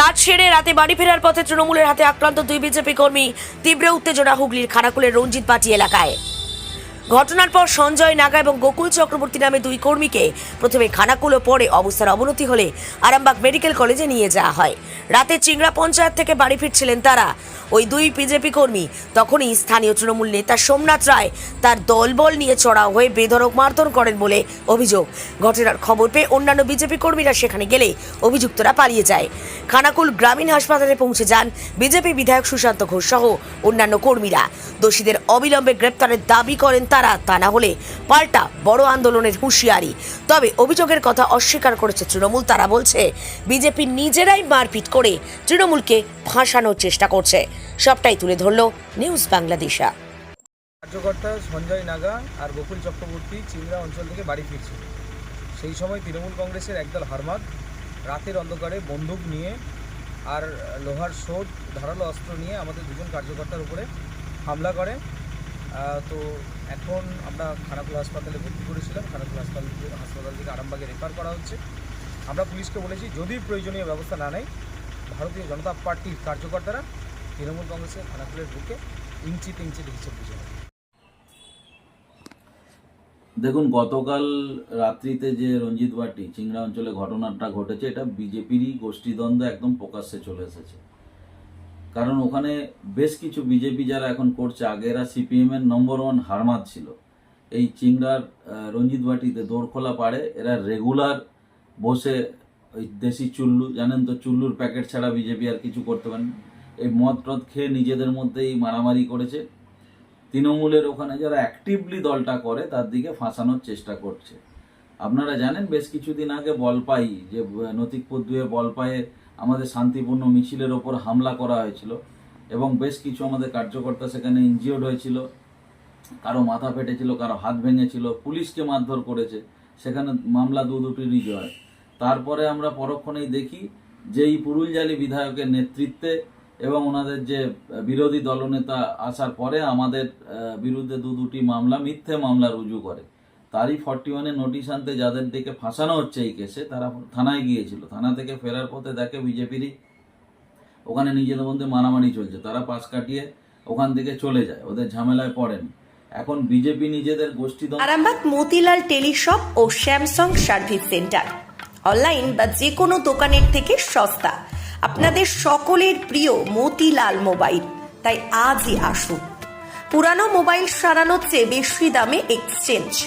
কাজ সেরে রাতে বাড়ি ফেরার পথে তৃণমূলের হাতে আক্রান্ত দুই বিজেপি কর্মী, তীব্র উত্তেজনা হুগলির খানাকুলের রঞ্জিত পাটি এলাকায়। ঘটনার পর সঞ্জয় নাগা এবং গোকুল চক্রবর্তী নামে দুই কর্মীকে প্রথমে খানাকুল ও পরে অবস্থার অবনতি হলে আরামবাগ মেডিকেল কলেজে নিয়ে যাওয়া হয়। রাতে চিংড়া পঞ্চায়েত থেকে বাড়ি ফিরছিলেন তারা। ওই দুই বিজেপি কর্মী, তখনই স্থানীয় তৃণমূল নেতা সোমনাথ রায় তার দলবল নিয়ে চড়াও হয়ে বেধড়ক মারধর করেন বলে অভিযোগ। ঘটনার খবর পেয়ে অন্যান্য বিজেপি কর্মীরা সেখানে গেলে অভিযুক্তরা পালিয়ে যায়। খানাকুল গ্রামীণ হাসপাতালে পৌঁছে যান বিজেপি বিধায়ক সুশান্ত ঘোষ সহ অন্যান্য কর্মীরা। দোষীদের অবিলম্বে গ্রেপ্তারের দাবি করেন তারা। তা না হলে পাল্টা বড় আন্দোলনের হুঁশিয়ারি। তবে অভিযোগের কথা অস্বীকার করেছে তৃণমূল। তারা বলছে, বিজেপি নিজেরাই মারপিট করে তৃণমূলকে ফাঁসানোর চেষ্টা করছে। সবটাই তুলে ধরল নিউজ বাংলাদেশা। কার্যকর্তা সঞ্জয় নাগা আর গোকুল চক্রবর্তী চিংড়া অঞ্চল থেকে বাড়ি ফিরছিল সেই সময় তৃণমূল কংগ্রেসের একদল হারমাদ রাতের অন্ধকারে বন্দুক নিয়ে আর লোহার শোট ধারালো অস্ত্র নিয়ে আমাদের দুজন কার্যকর্তার উপরে হামলা করে। তো এখন আমরা খানাকুল হাসপাতালে ভর্তি করেছিলাম। খানাকুল হাসপাতাল হাসপাতাল থেকে আরামবাগে রেফার করা হচ্ছে। আমরা পুলিশকে বলেছি, যদি প্রয়োজনীয় ব্যবস্থা না নেয়, ভারতীয় জনতা পার্টির কার্যকর্তারা তৃণমূল কংগ্রেসের খানাকুলের বুকে ইঞ্চিতে ইঞ্চিতে হিসেব বুঝে। দেখুন, গতকাল রাত্রিতে যে রঞ্জিত বাটি চিংড়া অঞ্চলে ঘটনাটা ঘটেছে, এটা বিজেপিরই গোষ্ঠীদ্বন্দ্ব একদম প্রকাশ্যে চলে এসেছে। কারণ ওখানে বেশ কিছু বিজেপি যারা এখন করছে আগে এরা সিপিএম এর নম্বর ওয়ান হারমাত ছিল। এই চিংড়ার রঞ্জিত বাটিতে দৌড়খোলা পাড়ে, এরা রেগুলার বসে ওই দেশি চুল্লু, জানেন তো, চুল্লুর প্যাকেট ছাড়া বিজেপি আর কিছু করতে পারেন। এই মদ টদ খেয়ে নিজেদের মধ্যেই মারামারি করেছে। তৃণমূলের ওখানে যারা অ্যাক্টিভলি দলটা করে, তার দিকে ফাঁসানোর চেষ্টা করছে। আপনারা জানেন, বেশ কিছুদিন আগে বলপাই যে নতিকপুর দুয়ে বলপায়ে আমাদের শান্তিপূর্ণ মিছিলের ওপর হামলা করা হয়েছিল এবং বেশ কিছু আমাদের কার্যকর্তা সেখানে ইনজিওর্ড হয়েছিল, কারও মাথা ফেটেছিল, কারও হাত ভেঙেছিল, পুলিশকে মারধর করেছে, সেখানে মামলা দু দুটিরই জয় তারপরে আমরা পরক্ষণেই দেখি যে এই পুরুলজালি বিধায়কের নেতৃত্বে এবং ওনাদের যে বিরোধী দলনেতা আসার পরে আমাদের বিরুদ্ধে দু দুটি মামলা, মিথ্যে মামলা রুজু করে। তারই ফর্টি ওয়ানে নোটিশ আনতে যাদের দিকে ফাঁসানো হচ্ছে এই কেসে, তারা থানায় গিয়েছিল। থানা থেকে ফেরার পথে দেখে বিজেপিরই ওখানে নিজেদের মধ্যে মারামারি চলছে। তারা পাশ কাটিয়ে ওখান থেকে চলে যায়। ওদের ঝামেলায় পড়েন। এখন বিজেপি নিজেদের গোষ্ঠী আরামবাগ, মতিলাল টেলিশপ ও স্যামসাং সার্ভিস সেন্টার। অনলাইন বা যে কোনো দোকানের থেকে সস্তা। আপনাদের সকলের প্রিয় মতিলাল মোবাইল। তাই আজই আসুন। পুরানো মোবাইল সারানোর চেয়ে বেশি দামে এক্সচেঞ্জ।